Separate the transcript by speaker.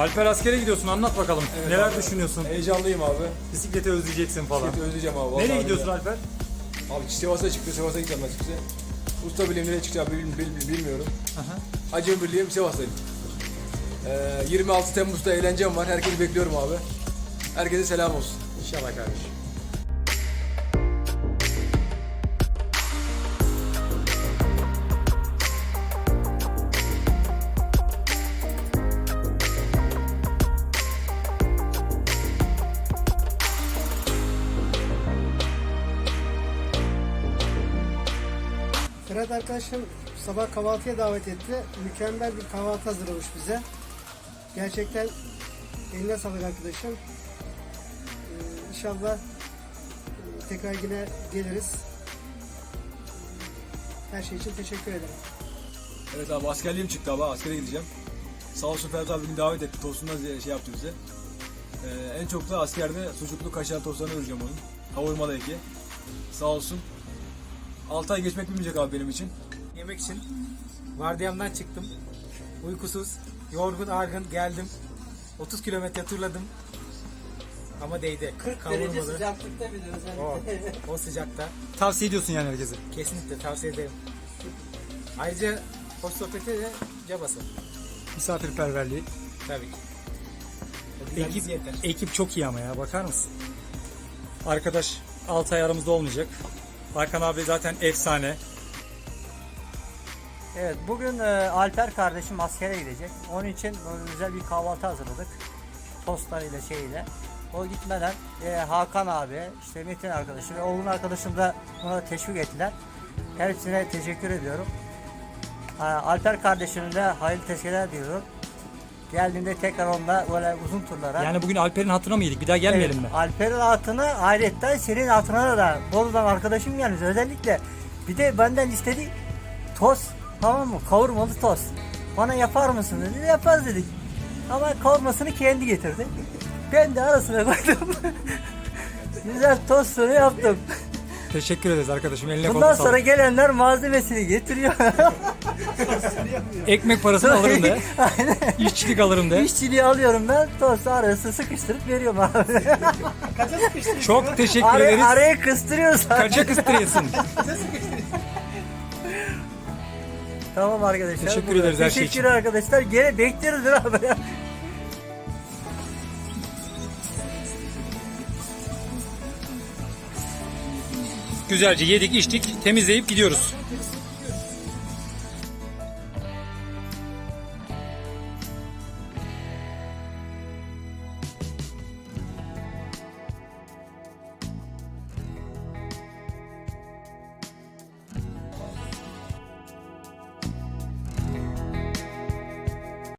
Speaker 1: Alper askere gidiyorsun anlat bakalım.
Speaker 2: Evet
Speaker 1: Neler
Speaker 2: abi.
Speaker 1: düşünüyorsun?
Speaker 2: Heyecanlıyım abi.
Speaker 1: Bisikleti özleyeceksin falan.
Speaker 2: Bisikleti özleyeceğim abi. vallahi
Speaker 1: Nereye gidiyorsun. Alper?
Speaker 2: Abi Sivas'a çıktı. Sivas'a gideceğim nasipse. Usta bileyim nereye çıkacağımı bil, bil- bil- bilmiyorum.
Speaker 1: Aha.
Speaker 2: Acem Birliği'yim Sivas'tayım. Ee, 26 Temmuz'da eğlencem var. Herkesi bekliyorum abi. Herkese selam olsun.
Speaker 1: İnşallah kardeşim.
Speaker 3: Fırat arkadaşım sabah kahvaltıya davet etti. Mükemmel bir kahvaltı hazırlamış bize. Gerçekten eline sağlık arkadaşım. Ee, inşallah e, tekrar yine geliriz. Her şey için teşekkür ederim.
Speaker 2: Evet abi askerliğim çıktı abi. Askere gideceğim. Sağ olsun Ferhat abi beni davet etti. Tostundan şey yaptı bize. Ee, en çok da askerde sucuklu kaşar tostlarını öreceğim onun. Kavurmalı eki. Sağ olsun. 6 ay geçmek bilmeyecek abi benim için.
Speaker 4: yemek için vardiyamdan çıktım. Uykusuz, yorgun, argın geldim. 30 kilometre turladım. Ama değdi. 40 Kavurmalı.
Speaker 3: sıcaklıkta biliyoruz.
Speaker 4: O, o sıcakta.
Speaker 1: Tavsiye ediyorsun yani herkese.
Speaker 4: Kesinlikle tavsiye ederim. Ayrıca hoş sohbeti de cabası.
Speaker 1: Misafirperverliği.
Speaker 4: Tabii ki.
Speaker 1: Ekip, ekip çok iyi ama ya bakar mısın? Arkadaş 6 ay aramızda olmayacak. Hakan abi zaten efsane.
Speaker 5: Evet bugün e, Alper kardeşim askere gidecek. Onun için böyle güzel bir kahvaltı hazırladık. Tostlarıyla şeyle. O gitmeden e, Hakan abi, işte Metin arkadaşı ve oğlun arkadaşım da buna teşvik ettiler. Hepsine teşekkür ediyorum. Ha, Alper kardeşime de hayırlı teşekkürler diyorum. Geldiğinde tekrar onunla böyle uzun turlara.
Speaker 1: Yani bugün Alper'in hatırına mı yedik? Bir daha gelmeyelim mi?
Speaker 5: Alper'in altına hayretten senin altına da Bolu'dan arkadaşım gelmiş özellikle. Bir de benden istedi tost tamam mı kavurmalı tost. Bana yapar mısın dedi yaparız dedik. Ama kavurmasını kendi getirdi. Ben de arasına koydum. Güzel tostunu yaptım.
Speaker 1: Teşekkür ederiz arkadaşım. Eline
Speaker 5: Bundan
Speaker 1: koluna
Speaker 5: sonra
Speaker 1: sağlık.
Speaker 5: gelenler malzemesini getiriyor.
Speaker 1: Ekmek parasını alırım de.
Speaker 5: Aynen.
Speaker 1: İşçilik alırım de.
Speaker 5: İşçiliği alıyorum ben tostu arası sıkıştırıp veriyorum abi.
Speaker 1: Çok teşekkür
Speaker 5: Araya,
Speaker 1: ederiz.
Speaker 5: araya kıstırıyoruz.
Speaker 1: Kaça kıstırıyorsun?
Speaker 5: Tamam arkadaşlar.
Speaker 1: Teşekkür
Speaker 5: bu-
Speaker 1: ederiz her şey
Speaker 5: Teşekkür
Speaker 1: için.
Speaker 5: arkadaşlar. Gene bekliyoruz abi.
Speaker 1: Güzelce yedik içtik temizleyip gidiyoruz.